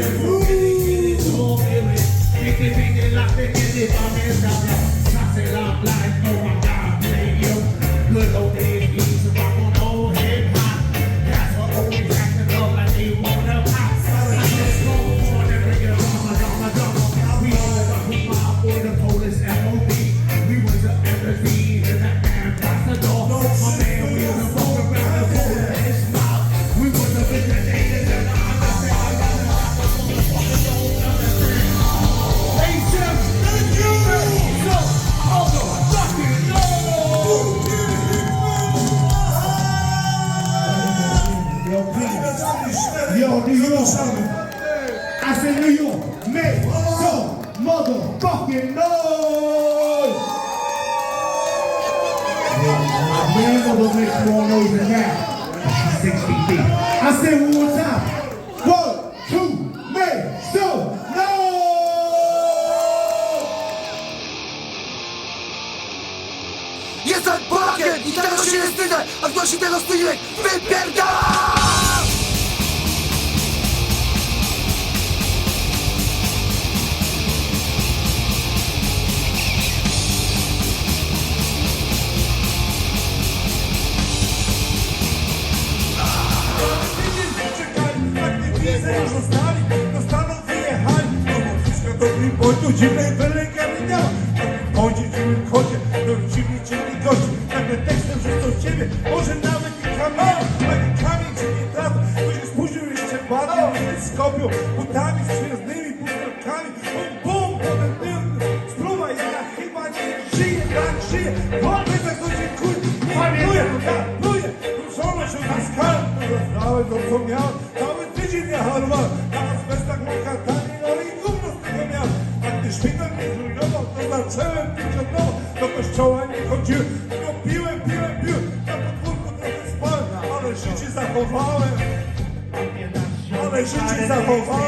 Ooh. Żyję, tak żyję Powiedz, jak to dziękuję, nie pluję, ja pluję Ruszona się na skalę, rozdałem to co miałem. Cały tydzień ja harowałem, na azbestach mokatami, no i gówno z tego miałem. A gdy szpital mnie zrujnował, to zacząłem pić od nowa. Do kościoła nie chodziłem, tylko piłem, piłem, piłem. Na podwórku trochę spałem, ale życie zachowałem. Ale życie zachowałem,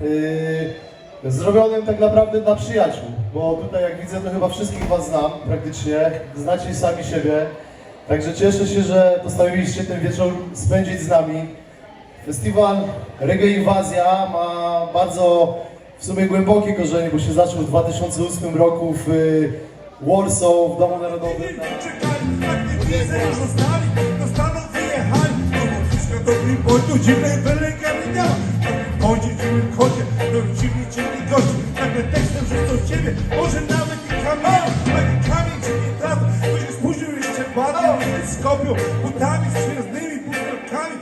Yy, zrobionym tak naprawdę dla przyjaciół, bo tutaj jak widzę to chyba wszystkich Was znam praktycznie, znacie sami siebie, także cieszę się, że postanowiliście ten wieczór spędzić z nami. Festiwal Reggae Inwazja ma bardzo w sumie głębokie korzenie, bo się zaczął w 2008 roku w y, Warsaw, w Domu Narodowym. na- tak Bądźcie dziwnym kocie, do dziwni ciemni gości Nagle tekstem, to ciebie, może nawet i kamień Taki kamień trafi, bo się spóźnił jeszcze bardziej Nie skopią, butami z przyjaznymi pustelkami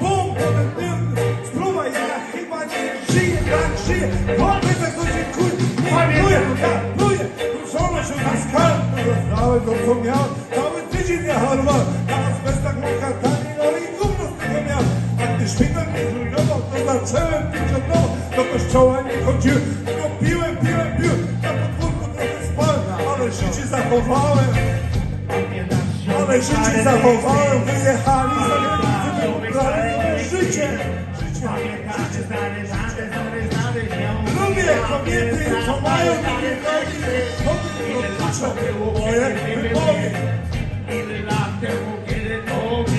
Bum, bum, potem dym, spróba, ja chyba nie żyję, tak żyję. Powiedz, jak to dziękuję, nie pluję, ja pluję Ruszona się na skalę, rozdałem to co miałem. Cały tydzień ja harowałem, na azbestach mokatami, no A gdy szpital mnie zrujnował, to zacząłem od nowa Do kościoła nie chodziłem, tylko piłem, piłem, piłem. Na podwórku trochę spałem, ale życie zachowałem. Ale życie zachowałem, wyjechali za granicę, wybrali życie. Życie, Lubię kobiety, co mają Kobiety dotyczą moje wymogi Najdy, najdy,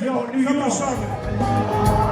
44, zapraszamy Polacy,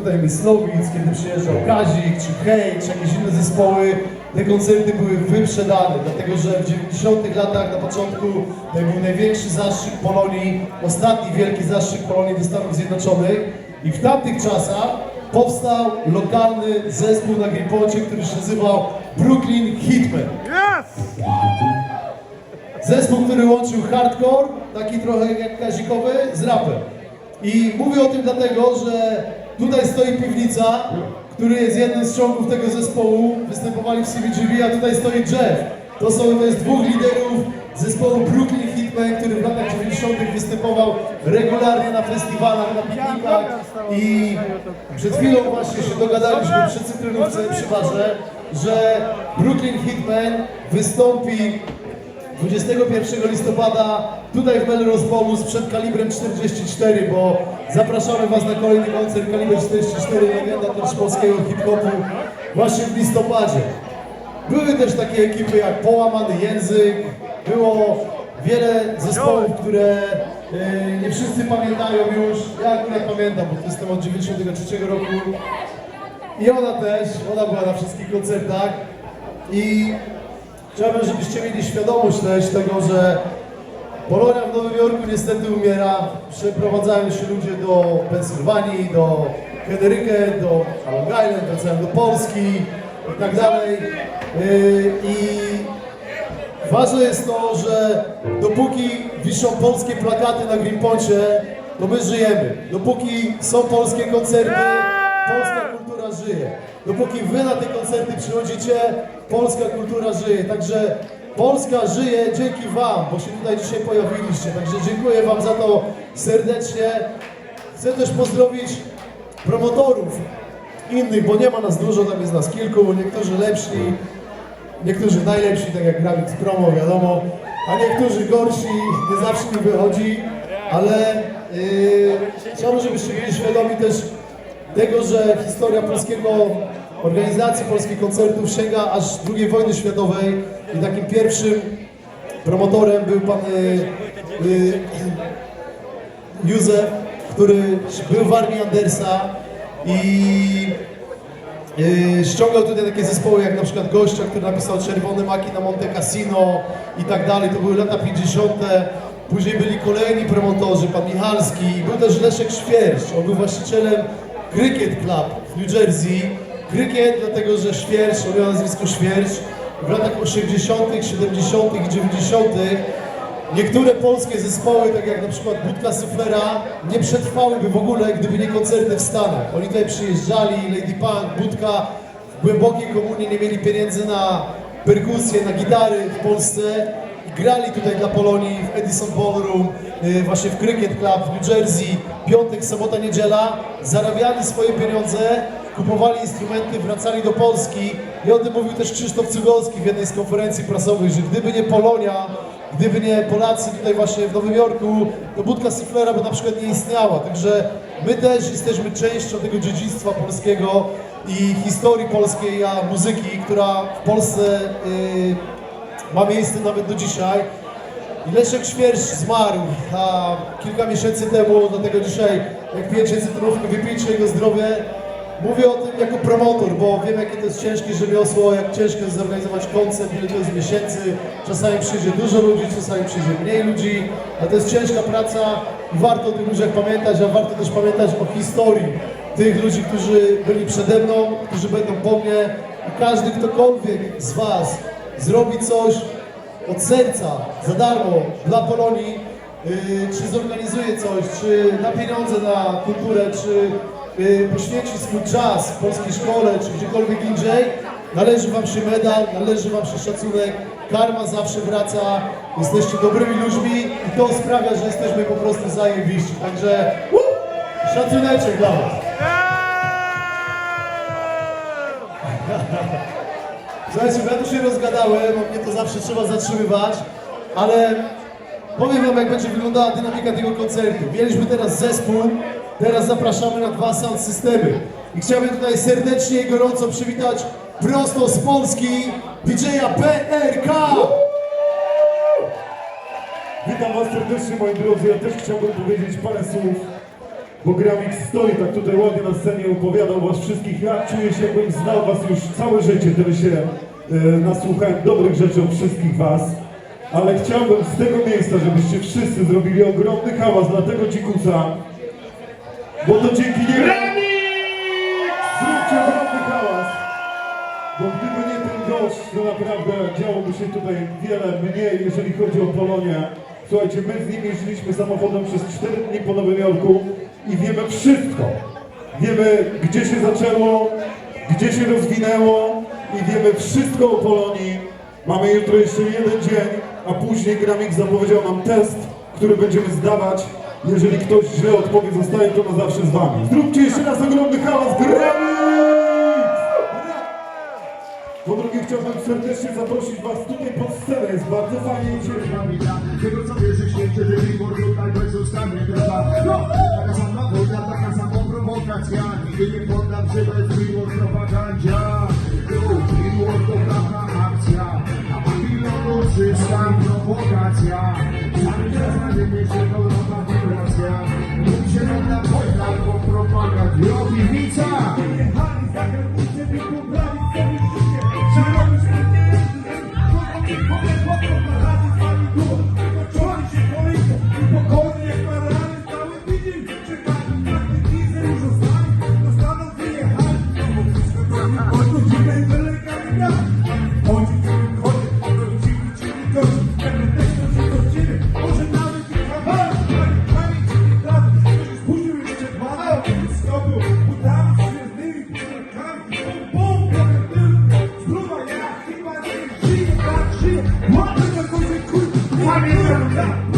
tutaj Myslowic, kiedy przyjeżdżał Kazik, czy Hej, czy jakieś inne zespoły, te koncerty były wyprzedane, dlatego że w 90. latach na początku to był największy zastrzyk Polonii, ostatni wielki zastrzyk Polonii do Stanów Zjednoczonych i w tamtych czasach powstał lokalny zespół na Griponcie, który się nazywał Brooklyn Hitman. Zespół, który łączył hardcore, taki trochę jak kazikowy, z rapem. I mówię o tym dlatego, że tutaj stoi piwnica, który jest jednym z członków tego zespołu. Występowali w CBGB, a tutaj stoi Jeff. To są to jest dwóch liderów zespołu Brooklyn Hitman, który w latach 90. występował regularnie na festiwalach, na piknikach i przed chwilą właśnie się dogadaliśmy przy cytrynówce, przy barze, że Brooklyn Hitman wystąpi 21 listopada tutaj w Melrose Ballroom przed kalibrem 44, bo zapraszamy Was na kolejny koncert. Kaliber 44, legenda też polskiego hip-hopu właśnie w listopadzie. Były też takie ekipy jak Połamany Język, było wiele zespołów, które e, nie wszyscy pamiętają już, ja akurat pamiętam, bo jestem od 93 roku. I ona też, ona była na wszystkich koncertach. I Chciałbym, żebyście mieli świadomość też tego, że Polonia w Nowym Jorku niestety umiera. Przeprowadzają się ludzie do Pensylwanii, do Henrykę, do Long Island, wracają do Polski i tak dalej. Yy, I ważne jest to, że dopóki wiszą polskie plakaty na Greenponcie, to my żyjemy. Dopóki są polskie koncerty, żyje. Dopóki wy na te koncerty przychodzicie, polska kultura żyje. Także Polska żyje dzięki wam, bo się tutaj dzisiaj pojawiliście. Także dziękuję wam za to serdecznie. Chcę też pozdrowić promotorów innych, bo nie ma nas dużo, tam jest nas kilku, niektórzy lepsi, niektórzy najlepsi, tak jak Gravix Promo, wiadomo, a niektórzy gorsi, nie zawsze mi wychodzi, ale yy, chciałbym, żebyście byli świadomi też tego, że historia polskiego, organizacji polskich koncertów sięga aż II wojny światowej i takim pierwszym promotorem był pan yy, yy, Józef, który był w armii Andersa i Yy, ściągał tutaj takie zespoły jak na przykład gościa, który napisał Czerwone Maki na Monte Cassino i tak dalej. To były lata 50. Później byli kolejni promotorzy, pan Michalski, był też Leszek Świerszcz. On był właścicielem Cricket Club w New Jersey, krykiet, dlatego że Świercz, on miał nazwisko Świercz, w latach 80., 70. i 90. niektóre polskie zespoły, tak jak na przykład Budka Suflera, nie przetrwałyby w ogóle, gdyby nie koncerty w Stanach. Oni tutaj przyjeżdżali, Lady Punk, Budka, w głębokiej komunie nie mieli pieniędzy na perkusję, na gitary w Polsce grali tutaj dla Polonii w Edison Ballroom, y, właśnie w Cricket Club w New Jersey, piątek, sobota, niedziela, zarabiali swoje pieniądze, kupowali instrumenty, wracali do Polski i o tym mówił też Krzysztof Cygolski w jednej z konferencji prasowych, że gdyby nie Polonia, gdyby nie Polacy tutaj właśnie w Nowym Jorku, to Budka Suflera by na przykład nie istniała, także my też jesteśmy częścią tego dziedzictwa polskiego i historii polskiej, a muzyki, która w Polsce y, ma miejsce nawet do dzisiaj. Leszek Świersz zmarł a kilka miesięcy temu, dlatego dzisiaj jak pijecie cytrynówkę, wypijcie jego zdrowie. Mówię o tym jako promotor, bo wiem jakie to jest ciężkie rzemiosło, jak ciężko jest zorganizować koncert, ile to jest miesięcy. Czasami przyjdzie dużo ludzi, czasami przyjdzie mniej ludzi, ale to jest ciężka praca i warto o tych ludziach pamiętać, a warto też pamiętać o historii tych ludzi, którzy byli przede mną, którzy będą po mnie i każdy ktokolwiek z Was zrobi coś od serca, za darmo, dla Polonii, yy, czy zorganizuje coś, czy da pieniądze na kulturę, czy yy, poświęci swój czas w polskiej szkole, czy gdziekolwiek indziej, należy Wam się medal, należy Wam się szacunek, karma zawsze wraca, jesteście dobrymi ludźmi i to sprawia, że jesteśmy po prostu zajebiści, także woo, szacuneczek dla Was. Słuchajcie, ja tu się rozgadałem, bo mnie to zawsze trzeba zatrzymywać, ale powiem wam jak będzie wyglądała dynamika tego koncertu. Mieliśmy teraz zespół, teraz zapraszamy na dwa sound systemy. I chciałbym tutaj serdecznie i gorąco przywitać prosto z Polski DJ-a PRK! Witam Was serdecznie moi drodzy, ja też chciałbym powiedzieć parę słów, bo Gramik stoi tak tutaj ładnie na scenie opowiadał Was wszystkich, ja czuję się jakbym znał Was już całe życie, tyle się nasłuchałem dobrych rzeczy o wszystkich Was, ale chciałbym z tego miejsca, żebyście wszyscy zrobili ogromny hałas dla tego dzikusa, bo to dzięki niemu... Zróbcie ogromny hałas! Bo gdyby nie ten gość, to naprawdę działoby się tutaj wiele mniej, jeżeli chodzi o Polonię. Słuchajcie, my z nim jeździliśmy samochodem przez 4 dni po Nowym Jorku i wiemy wszystko. Wiemy, gdzie się zaczęło, gdzie się rozwinęło i wiemy wszystko o Polonii. Mamy jutro jeszcze jeden dzień, a później Gramik zapowiedział nam test, który będziemy zdawać. Jeżeli ktoś źle odpowie, zostaje to na zawsze z wami. Zróbcie jeszcze raz ogromny hałas, Gramik! Po drugie chciałbym serdecznie zaprosić Was tutaj pod scenę, jest bardzo fajnie i. Tego co wierzę świecie, że mimo tutaj bez ustanie droga No, taka sama wojna, taka sama prowokacja Nigdy nie poddam się bez miłość propagandzia Babilonu czysta prowokacja Cały czas na ziemię się Piłem,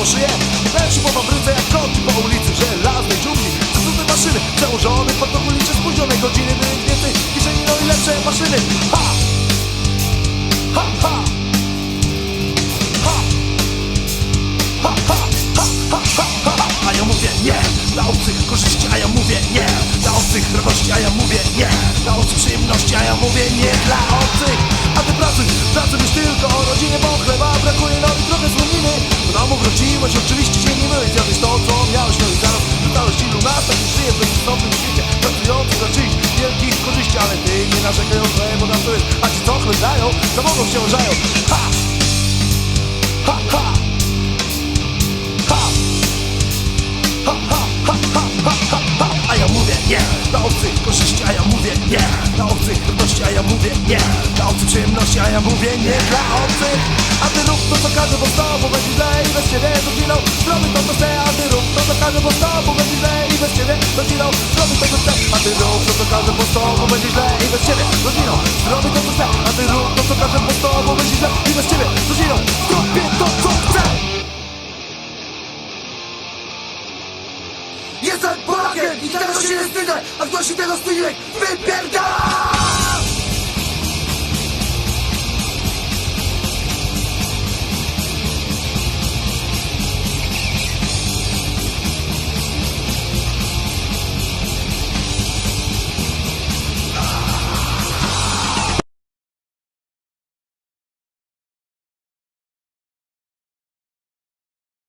po szyję Lepszy po fabryce jak kotki po ulicy Żelaznej dżungli, zasute maszyny Przełożony protokulicze spóźnione godziny Więc więcej kieszeni, no i lepsze maszyny Ha! Ha, ha! Ha! Ha, ha, ha, ha, ha, ha, ha. A ja mówię nie, dla obcych korzyści, a ja mówię nie Dla obcych radości, a ja mówię nie Dla obcych przyjemności, a ja mówię nie Dla obcych, a ty pracuj, pracuj już tylko o rodzinie Bo chleba brakuje, no i trochę słoniny Do domu wróciłeś, oczywiście się nie myłeś Zjadłeś to, co miałeś, no i zaraz Dostałeś ilu nas, tak żyje w bezistotnym świecie Pracujący dla czyichś wielkich korzyści Ale ty nie narzekaj o swoje bogactwo jest A ci co chleb za mogą się łożają Ha! Ha, ha! Ha! Nie Dla obcych korzyści, a ja mówię nie. Dla obcych radości, a ja mówię nie. Dla obcych przyjemności, a ja mówię nie. Dla obcych A ty rób to co każdy, bo z tobą będzie źle I bez ciebie to giną Zrobię to co chcę A ty rób to co każdy, bo z tobą będzie źle I bez ciebie to giną Zrobię to co chcę A ty rób to co każdy, bo z tobą będzie źle I bez ciebie to giną Zrobię to co chcę A ty rób to co każdy, bo z tobą będzie źle I bez ciebie to giną Jestem Polakiem i tego się nie wstydzę, a kto